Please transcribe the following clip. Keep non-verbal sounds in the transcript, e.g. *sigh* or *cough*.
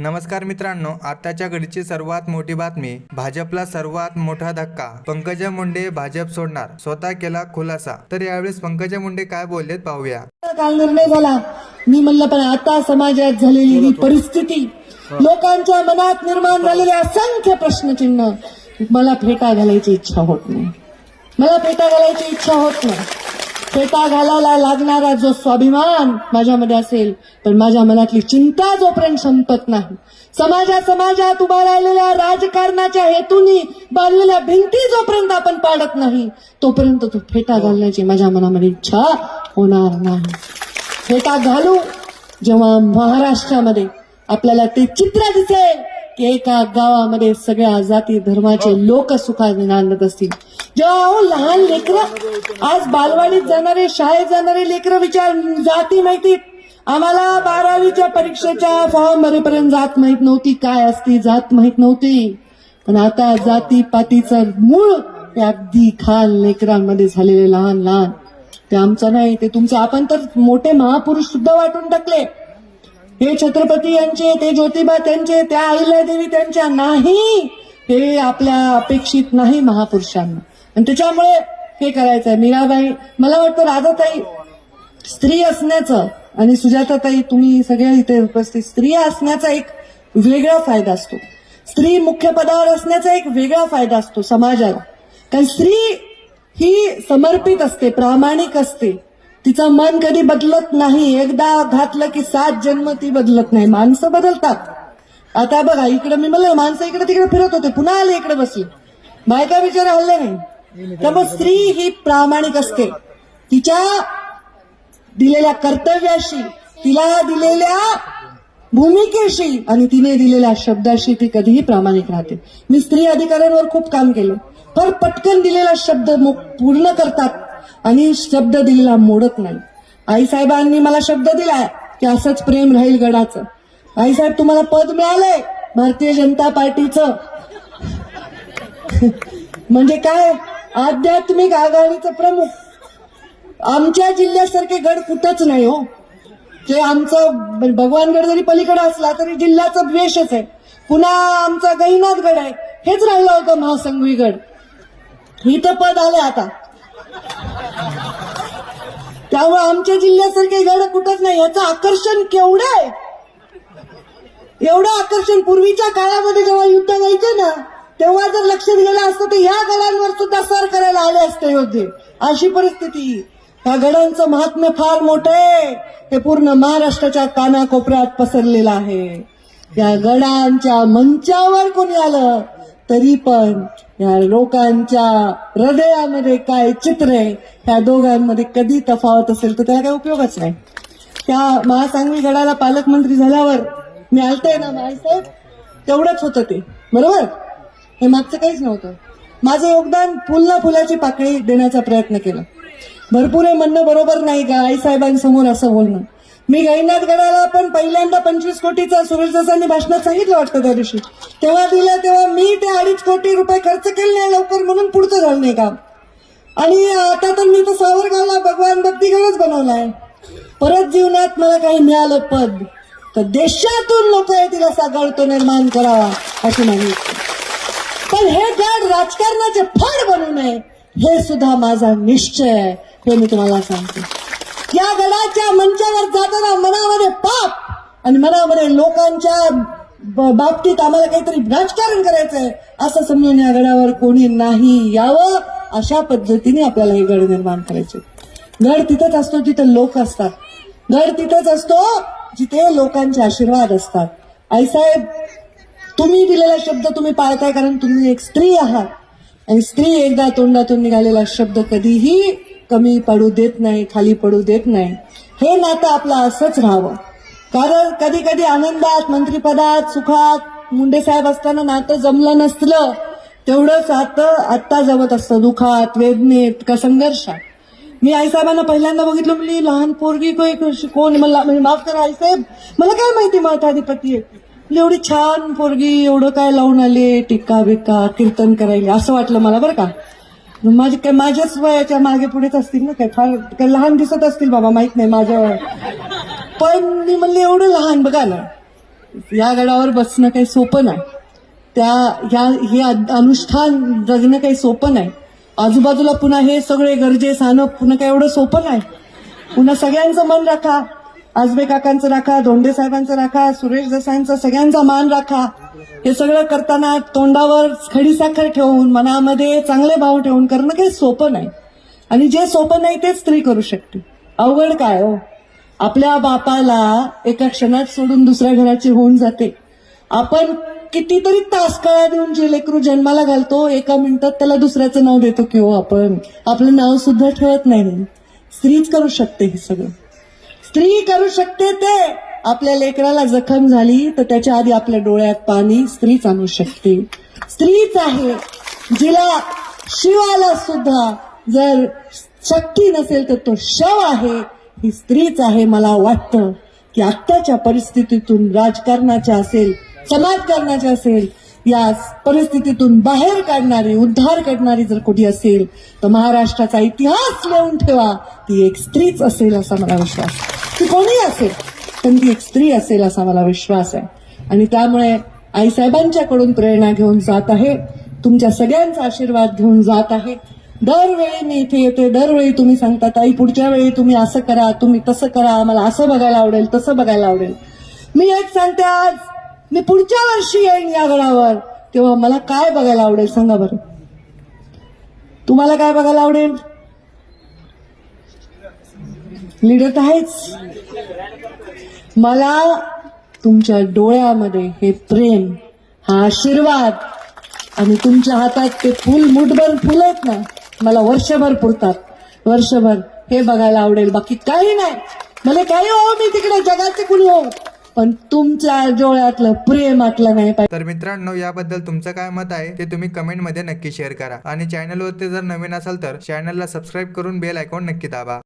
नमस्कार मित्रांनो आताच्या घडीची सर्वात मोठी बातमी भाजपला सर्वात मोठा धक्का. पंकजा मुंडे भाजप सोडणार स्वतः केला खुलासा. तर यावेळेस पंकजा मुंडे काय बोललेत पाहूया. काल निर्णय झाला. मी म्हणलं पण आता समाजात झालेली ही परिस्थिती लोकांच्या मनात निर्माण झालेले असंख्य प्रश्नचिन्ह मला फेटा घालायची इच्छा होत नाही. मला फेटा घालायची इच्छा होत नाही. फेटा घालायला लागणारा जो स्वाभिमान माझ्यामध्ये असेल पण माझ्या मनातली चिंता जोपर्यंत संपत नाही. समाजात समाजात उभा राहिलेल्या राजकारणाच्या हेतूनी बांधलेल्या भिंती जोपर्यंत आपण पाडत नाही तोपर्यंत तो फेटा घालण्याची माझ्या मनामध्ये इच्छा होणार नाही. फेटा घालू जेव्हा महाराष्ट्रामध्ये आपल्याला ते चित्र दिसेल. एका गावामध्ये सगळ्या जाती धर्माचे लोक सुखाने नांदत असतील. जेव्हा अहो लहान लेकरं आज बालवाडीत जाणारे शाळेत जाणारे लेकरं विचार जाती माहिती आम्हाला बारावीच्या परीक्षेच्या फॉर्म भरेपर्यंत जात माहीत नव्हती. काय असती जात माहीत नव्हती. पण आता जाती पातीचं मूळ ते अगदी खाल लेकरांमध्ये झालेले लहान लहान ते आमचं नाही ते तुमचं. आपण तर मोठे महापुरुष सुद्धा वाटून टाकले. हे छत्रपती यांचे ते ज्योतिबा त्यांचे त्या अहिल्यादेवी त्यांच्या नाही हे आपल्या अपेक्षित नाही महापुरुषांना. आणि त्याच्यामुळे हे करायचंय. मीराबाई मला वाटतं राधाताई स्त्री असण्याचं आणि सुजाताताई तुम्ही सगळ्या इथे उपस्थित स्त्री असण्याचा एक वेगळा फायदा असतो. स्त्री मुख्य पदावर असण्याचा एक वेगळा फायदा असतो समाजाला. कारण स्त्री ही समर्पित असते प्रामाणिक असते. तिचं मन कधी बदलत नाही. एकदा घातलं की सात जन्म ती बदलत नाही. माणसं बदलतात. आता बघा इकडे मी म्हणलं माणसं इकडे तिकडे फिरत होते. पुन्हा आले इकडे बसले. बायका बिचारे हल्ले नाही. त्यामुळे स्त्री ही प्रामाणिक असते. तिच्या दिलेल्या कर्तव्याशी तिला दिलेल्या भूमिकेशी आणि तिने दिलेल्या शब्दाशी ती कधीही प्रामाणिक राहते. मी स्त्री अधिकाऱ्यांवर खूप काम केलं. पण पटकन दिलेला शब्द मो- पूर्ण करतात. आणि शब्द दिलेला मोडत नाही. आईसाहेबांनी मला शब्द दिलाय की असंच प्रेम राहील गडाचं. आईसाहेब तुम्हाला पद मिळालंय भारतीय जनता पार्टीचं. *laughs* म्हणजे काय? आध्यात्मिक आघाडीचं प्रमुख. आमच्या जिल्ह्यासारखे गड कुठंच नाही हो. जे आमचं म्हणजे भगवानगड जरी पलीकडे असला तरी जिल्ह्याचा द्वेषच आहे. पुन्हा आमचा गहिनाथ गड आहे. हेच राहिलं होतं महासंघवी गड. इथं पद आलं आता. त्यामुळे आमच्या जिल्ह्यासारखे गड कुठंच नाही. याचं आकर्षण केवढं आहे. एवढं आकर्षण पूर्वीच्या काळामध्ये जेव्हा युद्ध व्हायचे ना तेव्हा जर लक्षात गेलं असतं तर ह्या गडांवर सुद्धा सर करायला आले असते योद्धे. अशी परिस्थिती. ह्या गडांचं महात्म्य फार मोठं आहे. हे पूर्ण महाराष्ट्राच्या कानाकोपऱ्यात पसरलेलं आहे. त्या गडांच्या मंचावर कोणी आलं? तरी पण या लोकांच्या हृदयामध्ये काय चित्र आहे त्या दोघांमध्ये कधी तफावत असेल तर त्याला काही उपयोगच नाही. त्या महासांगवी गडाला पालकमंत्री झाल्यावर मी आलते ना माणसाहेब तेवढंच होतं ते. बरोबर? हे मागचं काहीच नव्हतं. माझं योगदान फुल फुलाची पाकळी देण्याचा प्रयत्न केला. भरपूर हे म्हणणं बरोबर नाही का आईसाहेबांसमोर असं बोलणं. मी गैनाथ गडाला पण पहिल्यांदा पंचवीस कोटीचा सुरेश दासांनी भाषणात सांगितलं वाटतं त्या दिवशी. तेव्हा दिलं तेव्हा मी ते अडीच कोटी रुपये खर्च केले नाही लवकर म्हणून पुढचं झालं नाही काम. आणि आता तर मी तर सावरगावला भगवान भक्तीगडच बनवलाय. परत जीवनात मला काही मिळालं पद तर देशातून लोक येतील असा गड तो निर्माण करावा अशी माझी पण हे गड राजकारणाचे फळ बनू नये हे सुद्धा माझा निश्चय आहे हे मी तुम्हाला सांगते. या गडाच्या मंचावर जाताना मनामध्ये पाप आणि मनामध्ये लोकांच्या ब- बाबतीत आम्हाला काहीतरी राजकारण करायचंय असं समजून या गडावर कोणी नाही यावं अशा पद्धतीने आपल्याला हे गड निर्माण करायचे. गड तिथंच असतो जिथे लोक असतात. गड तिथंच असतो जिथे लोकांचे आशीर्वाद असतात. आईसाहेब तुम्ही दिलेला शब्द तुम्ही पाळताय कारण तुम्ही एक स्त्री आहात. आणि स्त्री एकदा तोंडातून निघालेला शब्द कधीही कमी पडू देत नाही खाली पडू देत नाही. हे नातं आपलं असंच राहावं. कारण कधी कधी आनंदात मंत्रीपदात सुखात मुंडे साहेब असताना नातं जमलं नसलं तेवढंच नातं आत्ता जमत असतं. दुखात वेदनेत का संघर्षात. मी आईसाहेबांना पहिल्यांदा बघितलं म्हणली लहान पोरगी कोण मला म्हणजे माफ करा आईसाहेब मला काय माहिती माताधिपती आहे? एवढी छान पोरगी एवढं काय लावून आले? टिक्का बिक्का कीर्तन करायला. असं वाटलं मला बरं का. माझे काय माझ्याच वयाच्या मागे पुढेच असतील ना? काय फार काय लहान दिसत असतील बाबा माहीत नाही माझ्या वय पण मी म्हणले एवढं लहान बघा ना. या गडावर बसणं काही सोपं नाही. त्या ह्या हे अनुष्ठान जगणं काही सोपं नाही. आजूबाजूला पुन्हा हे सगळे गरजे सानं पुन्हा काय एवढं सोपं नाही. पुन्हा सगळ्यांचं मन राखा. आजबे काकांचं राखा धोंडे साहेबांचं राखा सुरेश देसाईंचा सगळ्यांचा मान राखा. हे सगळं करताना तोंडावर खडीसाखर ठेवून मनामध्ये चांगले भाव ठेवून करणं काही सोपं नाही. आणि जे सोपं नाही तेच स्त्री करू शकते. अवघड काय हो? आपल्या बापाला एका क्षणात सोडून दुसऱ्या घराची होऊन जाते. आपण कितीतरी तास काळा देऊन जे लेकरू जन्माला घालतो एका मिनिटात त्याला दुसऱ्याचं नाव देतो की हो आपण. आपलं नाव सुद्धा ठेवत नाही. स्त्रीच करू शकते हे सगळं. स्त्री करू शकते ते. आपल्या लेकराला जखम झाली तर त्याच्या आधी आपल्या डोळ्यात पाणी स्त्रीच आणू शकते. स्त्रीच आहे. जिला शिवाला सुद्धा जर शक्ती नसेल तर तो शव आहे. ही स्त्रीच आहे मला वाटतं. की आत्ताच्या परिस्थितीतून राजकारणाच्या असेल समाजकारणाच्या असेल या परिस्थितीतून बाहेर काढणारी उद्धार करणारी जर कोणी असेल तर महाराष्ट्राचा इतिहास लिहून ठेवा. ती एक स्त्रीच असेल असा मला विश्वास ती कोणी असेल पण ती एक स्त्री असेल असा मला विश्वास आहे. आणि त्यामुळे आईसाहेबांच्याकडून प्रेरणा घेऊन जात आहे. तुमच्या सगळ्यांचा आशीर्वाद घेऊन जात आहे. दरवेळी मी इथे येते दरवेळी तुम्ही सांगता ताई पुढच्या वेळी तुम्ही असं करा तुम्ही तसं करा मला असं बघायला आवडेल तसं बघायला आवडेल. मी एक सांगते आज. मी पुढच्या वर्षी येईन या गडावर तेव्हा मला काय बघायला आवडेल सांगा बरं. तुम्हाला काय बघायला आवडेल? लीडर तर आहेच. मला तुमच्या डोळ्यामध्ये हे प्रेम हा आशीर्वाद आणि तुमच्या हातात ते फुल मुठभर फुल आहेत ना मला वर्षभर पुरतात. वर्षभर हे बघायला आवडेल. बाकी काही नाही. मला काही हो मी तिकडे जगाचे कुणी हो. पण तुमच्या डोळ्यातलं प्रेमातलं नाही पाहिजे. तर मित्रांनो याबद्दल तुमचं काय मत आहे ते तुम्ही कमेंटमध्ये नक्की शेअर करा. आणि चॅनल वरती जर नवीन असाल तर चॅनलला सबस्क्राईब करून बेल आयकॉन नक्की दाबा.